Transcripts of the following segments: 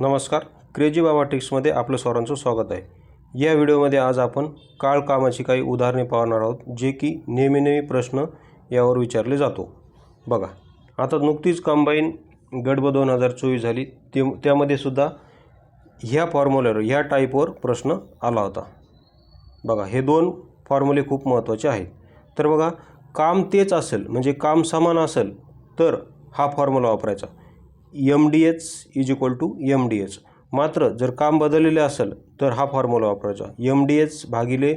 नमस्कार. क्रेजी बाबा टिक्समध्ये आपलं सर्वांचं स्वागत आहे. या व्हिडिओमध्ये आज आपण काळ कामाची काही उदाहरणे पाहणार आहोत जे की नेहमी नेहमी प्रश्न यावर विचारले जातो. बघा आता नुकतीच कंबाईन गडब दोन हजार चोवीस झाली ते त्यामध्ये सुद्धा ह्या फॉर्म्युल्यावर ह्या टाईपवर प्रश्न आला होता. बघा हे दोन फॉर्म्युले खूप महत्त्वाचे आहेत. तर बघा काम तेच असेल म्हणजे काम समान असेल तर हा फॉर्म्युला वापरायचा. M D H is equal to M D H मात्र जर काम बदललेले असेल तर हा फॉर्म्युला वापरायचा. एम डी एच भागिले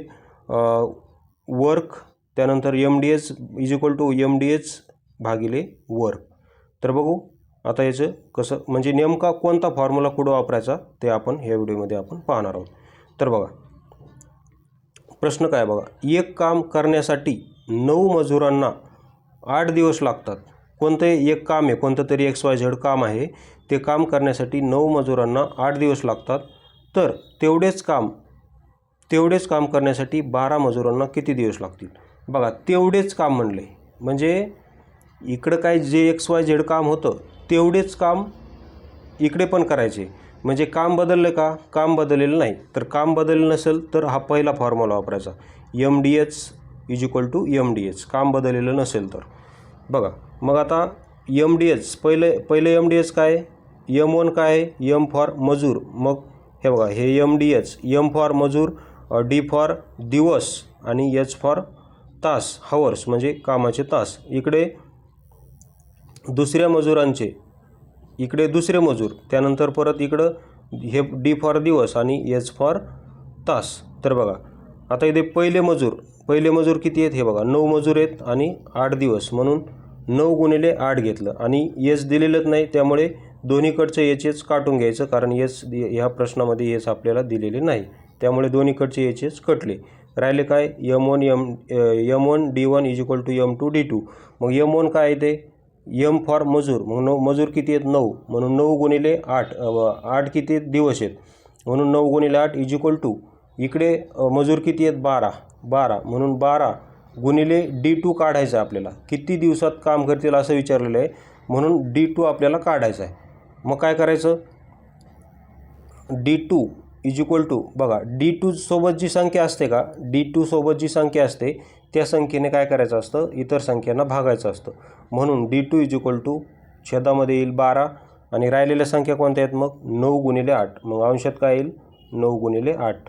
वर्क त्यानंतर M D H is equal to M D H भागिले वर्क तर बघू आता याचं कसं म्हणजे नेमका कोणता फॉर्म्युला कुठं वापरायचा ते आपण ह्या व्हिडिओमध्ये आपण पाहणार आहोत. तर बघा प्रश्न काय बघा. एक काम करण्यासाठी नऊ मजुरांना आठ दिवस लागतात. कोणतंही एक काम आहे कोणतं तरी एक्स वाय झेड काम आहे ते काम करण्यासाठी नऊ मजुरांना आठ दिवस लागतात. तर तेवढेच काम तेवढेच काम करण्यासाठी बारा मजुरांना किती दिवस लागतील? बघा तेवढेच काम म्हणले म्हणजे इकडं काय जे एक्स वाय झेड काम होतं तेवढेच काम इकडे पण करायचे. म्हणजे काम बदललं का? काम बदललेलं नाही. तर काम बदललं नसेल तर हा पहिला फॉर्म्युला वापरायचा. M D H is equal to M D H काम बदललेलं नसेल तर. बघा मग आता यम डी एच पहिले पहिले यम डी एच काय? यम वन काय? यम फॉर मजूर. मग हे बघा हे M D H M for मजूर डी फॉर दिवस आणि एच फॉर तास हवर्स म्हणजे कामाचे तास. इकडे दुसऱ्या मजुरांचे इकडे दुसरे मजूर त्यानंतर परत इकडं हे डी फॉर दिवस आणि एच फॉर तास. तर बघा आता इथे पहिले मजूर पहिले मजूर किती आहेत हे बघा. नऊ मजूर आहेत आणि आठ दिवस म्हणून नऊ गुणिले आठ घेतलं. आणि एच दिलेलंच नाही त्यामुळे दोन्हीकडचं एच एच काटून घ्यायचं कारण येस ह्या प्रश्नामध्ये येस आपल्याला दिलेले नाही. त्यामुळे दोन्हीकडचे एच एच कटले. राहिले काय? M one M M one D one is equal to M two D two मग यम वन काय आहे ते? यम फॉर मजूर. मग नऊ मजूर किती आहेत? नऊ. म्हणून नऊ गुणिले आठ आठ किती दिवस आहेत. म्हणून नऊ गुणिले आठ इज इक्वल टू इकडे मजूर किती आहेत? बारा. बारा. म्हणून बारा गुणिले डी टू काढायचं आहे आपल्याला. किती दिवसात काम करतील असं विचारलेलं आहे. म्हणून डी टू आपल्याला काढायचं आहे. मग काय करायचं? D two is equal to बघा डी टू सोबत जी संख्या असते का डी टू सोबत जी संख्या असते त्या संख्येने काय करायचं असतं? इतर संख्यांना भागायचं असतं. म्हणून D two is equal to छेदामध्ये येईल बारा आणि राहिलेल्या संख्या कोणत्या आहेत मग? नऊ गुणिले आठ. मग अंशात काय येईल? नऊ गुणिले आठ.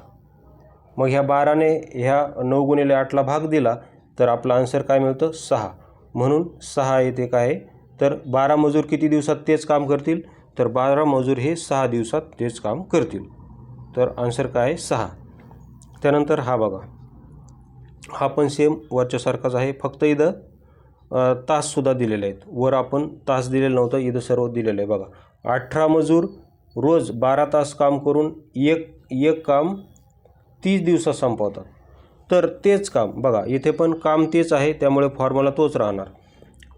मग ह्या बाराने ह्या नऊ गुणिले आठला भाग दिला तर आपला आन्सर काय मिळतं? सहा. म्हणून सहा येते काय? आहे तर बारा मजूर किती दिवसात तेच काम करतील? तर बारा मजूर हे सहा दिवसात तेच काम करतील. तर आन्सर काय? आहे सहा. त्यानंतर हा बघा. हा पण सेम वरच्यासारखाच आहे. फक्त इथं ताससुद्धा दिलेले आहेत. वर आपण तास दिलेलं नव्हतं इथं सर्व दिलेलं आहे. बघा. अठरा मजूर रोज बारा तास काम करून एक एक काम तीस दिवसात संपवतात. तर तेच काम बघा इथे पण काम तेच आहे त्यामुळे फॉर्म्युला तोच राहणार.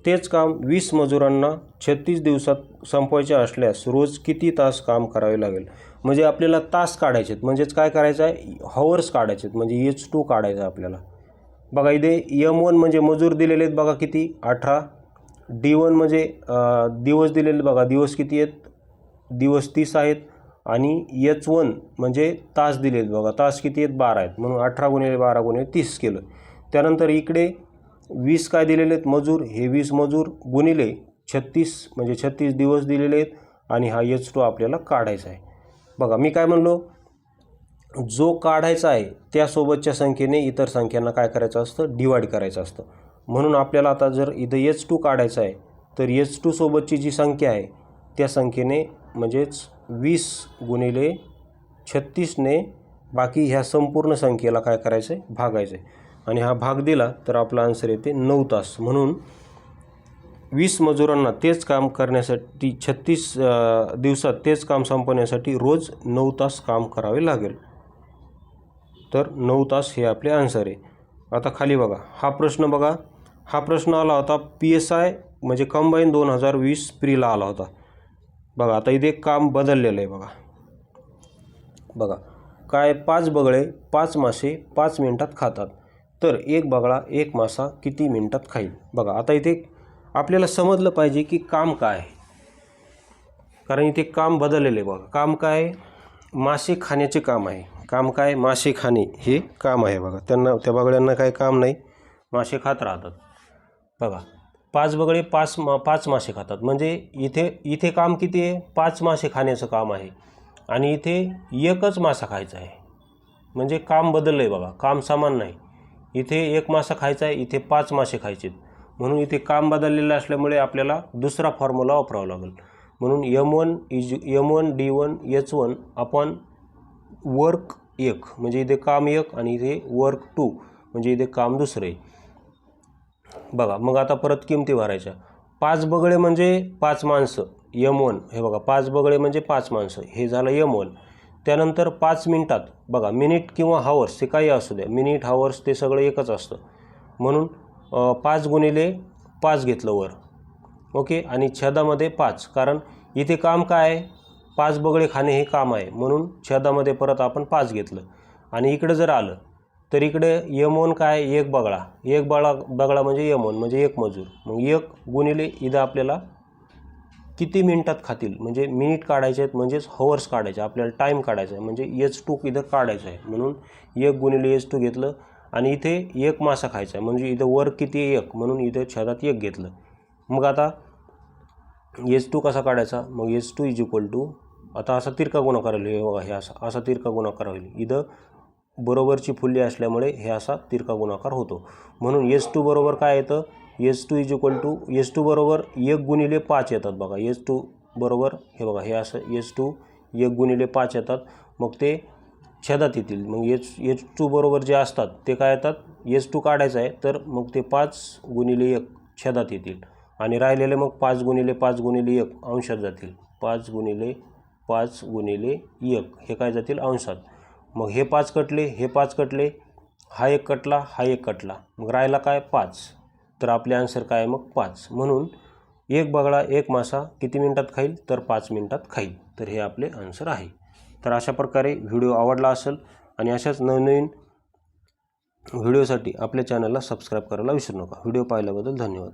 तेच काम वीस मजुरांना छत्तीस दिवसात संपवायचे असल्यास रोज किती तास काम करावे लागेल? म्हणजे आपल्याला तास काढायचे आहेत. म्हणजेच काय करायचं आहे? हवर्स काढायचे आहेत. म्हणजे एच टू काढायचं आहे आपल्याला. बघा इथे यम वन म्हणजे मजूर दिलेले आहेत बघा किती? अठरा. डी वन म्हणजे दिवस दिलेले बघा. दिवस किती आहेत? दिवस तीस आहेत. आणि एच वन म्हणजे तास दिलेत बघा. तास किती आहेत? बारा आहेत. म्हणून अठरा गुणिले बारा गुणिले तीस केलं. त्यानंतर इकडे वीस काय दिलेले आहेत? मजूर. हे वीस मजूर गुणिले छत्तीस म्हणजे छत्तीस दिवस दिलेले आहेत आणि हा एच टू आपल्याला काढायचा आहे. बघा मी काय म्हणलो? जो काढायचा आहे त्यासोबतच्या संख्येने इतर संख्यांना काय करायचं असतं? डिवाईड करायचं असतं. म्हणून आपल्याला आता जर इथं एच टू काढायचं आहे तर एच टू सोबतची जी संख्या आहे त्या संख्येने म्हणजेच वीस गुणिले छत्तीसने बाकी ह्या संपूर्ण संख्येला काय करायचं आहे भागायचं आहे आणि हा भाग दिला तर आपला आन्सर येते नऊ तास. म्हणून वीस मजुरांना तेच काम करण्यासाठी छत्तीस दिवसात तेच काम संपवण्यासाठी रोज नऊ तास काम करावे लागेल. तर नऊ तास हे आपले आन्सर आहे. आता खाली बघा. हा प्रश्न बघा. हा प्रश्न आला होता पी एस आय म्हणजे कंबाईन दोन हजार वीस प्रीला आला होता. बघा आता इथे काम बदललेलं आहे बघा. बघा काय पाच बगळे पाच मासे पाच मिनटात खातात. तर एक बगळा एक मासा किती मिनटात खाईल? बघा आता इथे आपल्याला समजलं पाहिजे की काम काय. आहे कारण इथे काम बदललेलं आहे बघा. काम काय? मासे खाण्याचे काम आहे. काम काय? मासे खाणे हे काम आहे बघा. त्यांना त्या बगड्यांना काय काम नाही? मासे खात राहतात. बघा पाच बगळे पाच मा पाच मासे खातात. म्हणजे इथे इथे काम किती आहे? पाच मासे खाण्याचं काम आहे. आणि इथे एकच मासा खायचा आहे. म्हणजे काम बदललं आहे बाबा. काम सामान नाही. इथे एक मासा खायचा आहे इथे पाच मासे खायचे आहेत. म्हणून इथे काम बदललेलं असल्यामुळे आपल्याला दुसरा फॉर्म्युला वापरावा लागेल. म्हणून M one is M one D one H one आपण वर्क एक. म्हणजे इथे काम एक आणि इथे वर्क टू म्हणजे इथे काम दुसरं आहे. बघा मग आता परत किमती भरायच्या. पाच बगळे म्हणजे पाच माणसं यम वन हे बघा पाच बगळे म्हणजे पाच माणसं. हे झालं यम वन त्यानंतर पाच मिनिटात बघा मिनिट किंवा हावर्स ते काही असू द्या. मिनिट हावर्स ते सगळं एकच असतं. म्हणून पाच गुणिले पाच घेतलं वर. ओके? आणि छदामध्ये पाच. कारण इथे काम काय? आहे पाच बगळे खाणे हे काम आहे. म्हणून छदामध्ये परत आपण पाच घेतलं. आणि इकडं जर आलं तर इकडे यमोन काय? एक बगळा. एक बगळा बगळा म्हणजे यमोन म्हणजे एक मजूर. मग एक गुणिले इथं आपल्याला किती मिनिटात खातील? म्हणजे मिनिट काढायचे आहेत म्हणजेच हवर्स काढायचे आपल्याला टाईम काढायचा आहे. म्हणजे एच टू इथं काढायचं आहे. म्हणून एक गुणिले एच टू घेतलं आणि इथे एक मासा खायचा आहे. म्हणजे इथं वर किती एक? म्हणून इथं छेदात एक घेतलं. मग आता एच टू कसा काढायचा? मग H two is equal to आता असा तिरका गुणाकार होईल. हे बघा हे असा असा तिरका गुणाकार होईल. इथं बरोबरची फुल्ली असल्यामुळे हे असा तिरका गुणाकार होतो. म्हणून एस टू बरोबर काय येतं? S two is equal to S two बरोबर एक गुणिले पाच येतात बघा. एस टू बरोबर हे बघा हे असं एस टू एक गुणिले पाच येतात. मग ते छेदात येतील. मग एच एच टू बरोबर जे असतात ते काय येतात? एस टू काढायचं आहे तर मग ते पाच गुणिले एक छेदात येतील. आणि राहिलेले मग पाच गुणिले पाच गुणिले एक अंशात जातील. पाच गुणिले पाच गुणिले एक हे काय जातील? अंशात. मग हे पाच कटले हे पाच कटले हा एक कटला हा एक कटला. मग राहिला काय? पाच. तर आपले आन्सर काय? मग पाच. म्हणून एक बगळा एक मासा किती मिनटात खाईल? तर पाच मिनटात खाईल. तर हे आपले आन्सर आहे. तर अशा प्रकारे व्हिडिओ आवडला असेल आणि अशाच नवनवीन व्हिडिओसाठी आपल्या चॅनलला सबस्क्राईब करायला विसरू नका. व्हिडिओ पाहिल्याबद्दल धन्यवाद.